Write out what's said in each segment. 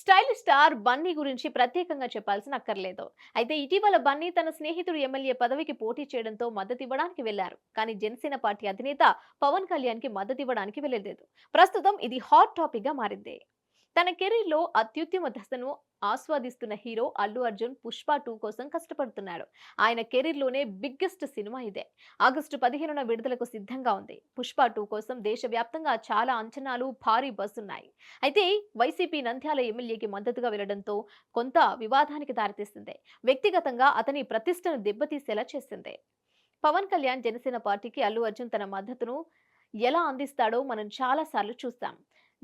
Style star Bunny గురించి ప్రత్యేకంగా చెప్పాల్సిన అక్కర్లేదు. అయితే ఇటీవల బన్నీ తన స్నేహితుడు ఎమ్మెల్యే పదవికి పోటీ చేయడంతో మద్దతు ఇవ్వడానికి వెళ్ళారు. కానీ జనసేన పార్టీ అధినేత పవన్ కళ్యాణ్కి మద్దతు ఇవ్వడానికి వెళ్ళలేదు. ప్రస్తుతం ఇది హాట్ టాపిక్గా మారింది. తన కెరీర్లో అత్యుత్తమ దశను ఆస్వాదిస్తున్న హీరో అల్లు అర్జున్ పుష్ప టూ కోసం కష్టపడుతున్నాడు. ఆయన కెరీర్లోనే బిగ్గెస్ట్ సినిమా ఇదే. ఆగస్టు పదిహేనున విడుదలకు సిద్ధంగా ఉంది. పుష్ప టూ కోసం దేశవ్యాప్తంగా చాలా అంచనాలు భారీ బస్సున్నాయి. అయితే వైసీపీ నంద్యాల ఎమ్మెల్యేకి మద్దతుగా వెళ్ళడంతో కొంత వివాదానికి దారితీసింది. వ్యక్తిగతంగా అతని ప్రతిష్టను దెబ్బతీసేలా చేసింది. పవన్ కళ్యాణ్ జనసేన పార్టీకి అల్లు అర్జున్ తన మద్దతును ఎలా అందిస్తాడో మనం చాలా సార్లు చూస్తాం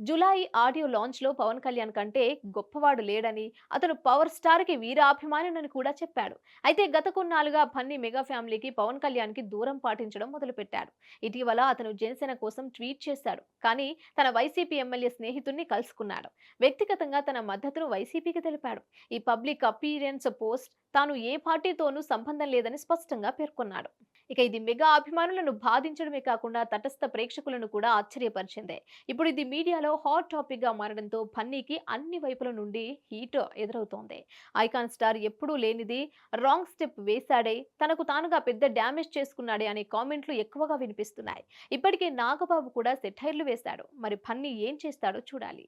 జులై ఆడియో లాంచ్లో పవన్ కళ్యాణ్ కంటే గొప్పవాడు లేడని అతను పవర్ స్టార్కి కూడా చెప్పాడు. అయితే గత కొన్నాళ్ళుగా బన్నీ మెగా ఫ్యామిలీకి పవన్ కళ్యాణ్కి దూరం పాటించడం మొదలుపెట్టాడు. ఇటీవల అతను జనసేన కోసం ట్వీట్ చేశాడు. కానీ తన వైసీపీ ఎమ్మెల్యే స్నేహితుడిని కలుసుకున్నాడు. వ్యక్తిగతంగా తన మద్దతును వైసీపీకి తెలిపాడు. ఈ పబ్లిక్ అపీరియన్స్ పోస్ట్ తాను ఏ పార్టీతోనూ సంబంధం లేదని స్పష్టంగా పేర్కొన్నాడు. ఇక ఇది మెగా అభిమానులను బాధించడమే కాకుండా తటస్థ ప్రేక్షకులను కూడా ఆశ్చర్యపరిచిందే. ఇప్పుడు ఇది మీడియాలో హాట్ టాపిక్గా మారడంతో బన్నీకి అన్ని వైపుల నుండి హీట్ ఎదురవుతోంది. ఐకాన్ స్టార్ ఎప్పుడూ లేనిది రాంగ్ స్టెప్ వేశాడే తనకు తానుగా పెద్ద డ్యామేజ్ చేసుకున్నాడే అనే కామెంట్లు ఎక్కువగా వినిపిస్తున్నాయి. ఇప్పటికే నాగబాబు కూడా సెటైర్లు వేశాడు. మరి బన్నీ ఏం చేస్తాడో చూడాలి.